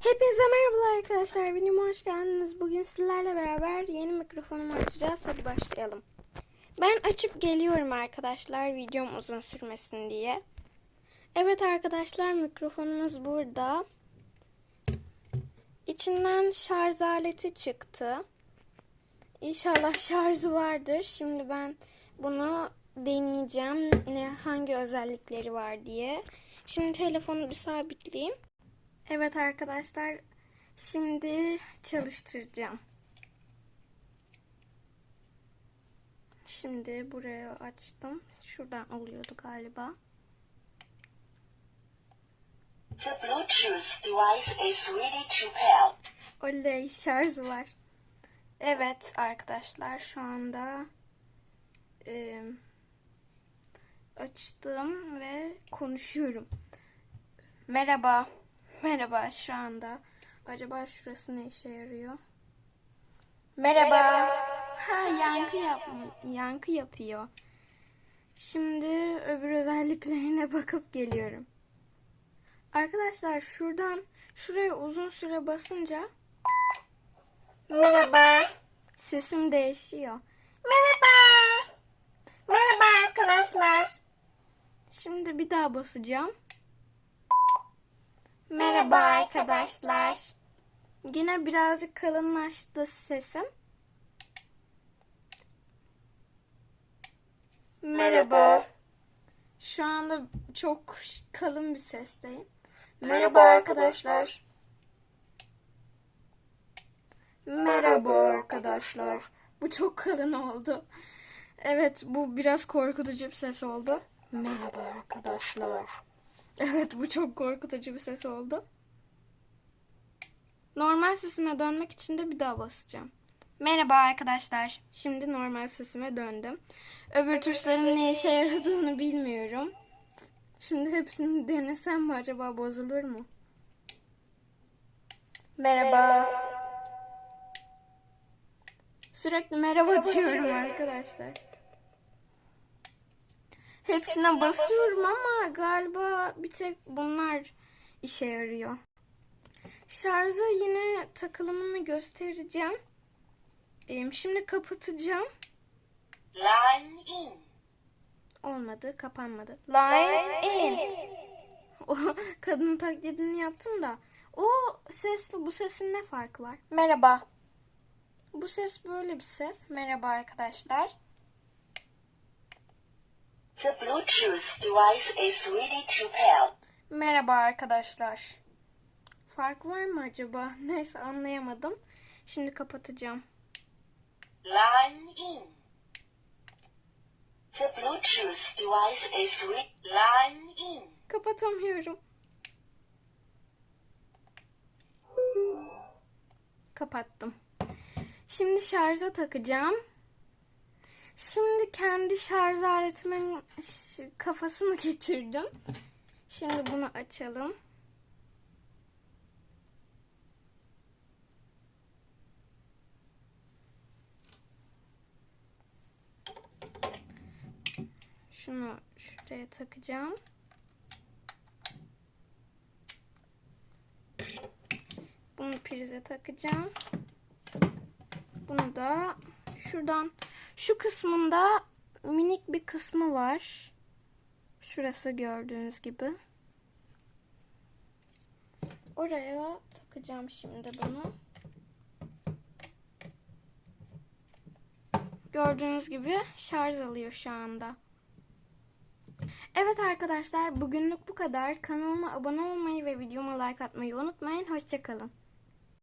Hepinize merhabalar arkadaşlar. Benim hoş geldiniz. Bugün sizlerle beraber yeni mikrofonumu açacağız. Hadi başlayalım. Ben açıp geliyorum arkadaşlar. Videom uzun sürmesin diye. Evet arkadaşlar mikrofonumuz burada. İçinden şarj aleti çıktı. İnşallah şarjı vardır. Şimdi ben bunu deneyeceğim. Ne hangi özellikleri var diye. Şimdi telefonu bir sabitleyeyim. Evet arkadaşlar. Şimdi çalıştıracağım. Şimdi buraya açtım. Şuradan oluyordu galiba. The Bluetooth device is ready to pair. Oley şarj var. Evet arkadaşlar şu anda e, açtım ve konuşuyorum. Merhaba. Merhaba şu anda. Acaba şurası ne işe yarıyor? Merhaba. Ha yankı yap yankı yapıyor. Şimdi öbür özelliklerine bakıp geliyorum. Arkadaşlar şuradan şuraya uzun süre basınca Merhaba. Sesim değişiyor. Merhaba. Merhaba arkadaşlar. Şimdi bir daha basacağım. Merhaba arkadaşlar. Yine birazcık kalınlaştı sesim. Merhaba. Şu anda çok kalın bir sesteyim. Merhaba arkadaşlar. Merhaba arkadaşlar. Bu çok kalın oldu. Evet bu biraz korkutucu bir ses oldu. Merhaba arkadaşlar. Evet bu çok korkutucu bir ses oldu. Normal sesime dönmek için de bir daha basacağım. Merhaba arkadaşlar. Şimdi normal sesime döndüm. Öbür tuşların ne işe yaradığını bilmiyorum. Şimdi hepsini denesem mi acaba bozulur mu? Merhaba. Sürekli merhaba diyorum arkadaşlar. Hepsine basıyorum ama galiba bir tek bunlar işe yarıyor. Şarja yine takılımını göstereceğim. Şimdi kapatacağım. Line in. Olmadı, kapanmadı. Line in. O kadının taklidini yaptım da. O sesle bu sesin ne farkı var? Merhaba. Bu ses böyle bir ses. Merhaba arkadaşlar. The Bluetooth device is ready to pair. Merhaba arkadaşlar. Fark var mı acaba? Neyse anlayamadım. Şimdi kapatacağım. Line in. The Bluetooth device is ready. Line in. Kapatamıyorum. Kapattım. Şimdi şarja takacağım. Şimdi kendi şarj aletimin kafasını getirdim. Şimdi bunu açalım. Şunu şuraya takacağım. Bunu prize takacağım. Bunu da şuradan şu kısmında minik bir kısmı var. Şurası gördüğünüz gibi. Oraya takacağım şimdi bunu. Gördüğünüz gibi şarj alıyor şu anda. Evet arkadaşlar bugünlük bu kadar. Kanalıma abone olmayı ve videoma like atmayı unutmayın. Hoşçakalın.